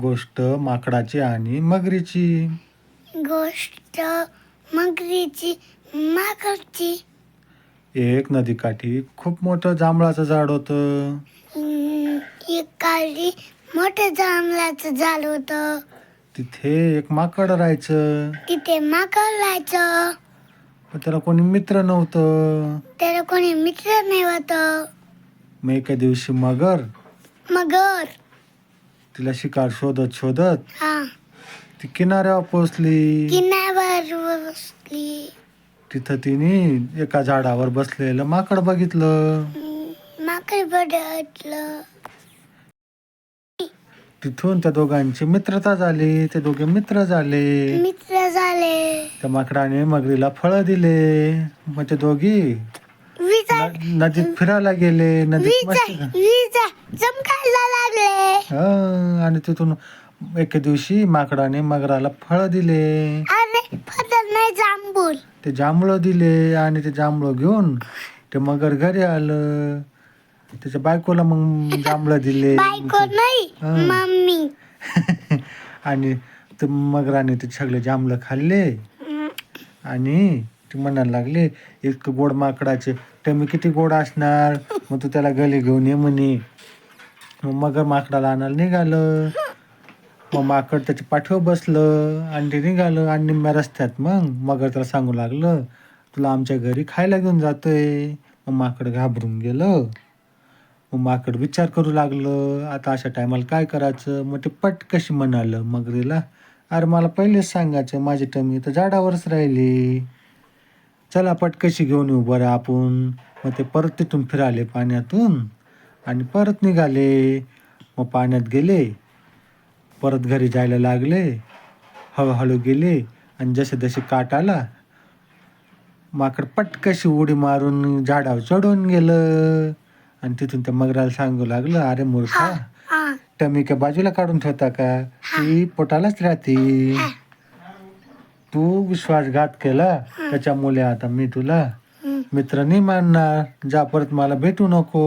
गोष्ट माकडाची आणि मगरीची. गोष्ट मगरीची माकडची. एक नदीकाठी खूप मोठं जांभळाचं झाड होतं. एक काळी मोठं जांभळाचं झाड होतं. तिथे एक माकड राहायचं. तिथे माकड राहायचं. पण त्याला कोणी मित्र नव्हतं. त्याला कोणी मित्र नाही होत. मग एका दिवशी मगर. मगर. तिला शिकार शोधत शोधत हा. ती किनाऱ्यावर बसली तिथं तिने एका झाडावर बसलेलं माकड बघितलं. माकड बदललं तिथून त्या दोघांची मित्रता झाली. ते दोघे मित्र झाले. मित्र झाले. त्या माकडाने मगरीला फळं दिले. मग ते दोघी न- नदीत फिरायला गेले नदीत मस्ती विजा कर- विजा चमकायला लागले. हा, आणि तिथून एके दिवशी माकडाने मगराला फळं दिले. फदर नाही जांभूल ते जांभळं दिले आणि ते जांभळं घेऊन ते मगर घरी आलं. त्याच्या बायकोला मग जांभळं दिले. बायको नाही हा. मम्मी. आणि ते मगराने ते सगळे जांभळं खाल्ले. आणि ती म्हणायला लागले. इतकं गोड माकडाचे. टमी किती गोड असणार? मग तू त्याला गली घेऊन ये म्हणे. मग मगर माकडाला आणायला निघालं. मग माकड त्याच्या पाठीवर बसलं. आणि निघालं. आणि निम्म्या रस्त्यात मग मगर त्याला सांगू लागलं तुला आमच्या घरी खायला घेऊन जातोय. मग माकड घाबरून गेलं. मग माकड विचार करू लागलं. आता अशा टायमाला काय करायचं? मग ते पट कशी म्हणालं मगरीला अरे मला पहिलेच सांगायचं. माझी टमी तर झाडावरच राहिली. चला पटकशी घेऊन येऊ बरं आपण. मग ते परत तिथून फिराले पाण्यातून. आणि परत निघाले. मग पाण्यात गेले. परत घरी जायला लागले. हळूहळू गेले. आणि जसे जसे काट आला माकड पटकशी उडी मारून झाडावर चढून गेलं. आणि तिथून त्या मगराला सांगू लागलं अरे मूर्खा टमी का बाजूला काढून ठेवता का? ती पोटालाच राहते. तू विश्वासघात केला त्याच्यामुळे आता मी तुला मित्र नाही मानणार. जा परत मला भेटू नको.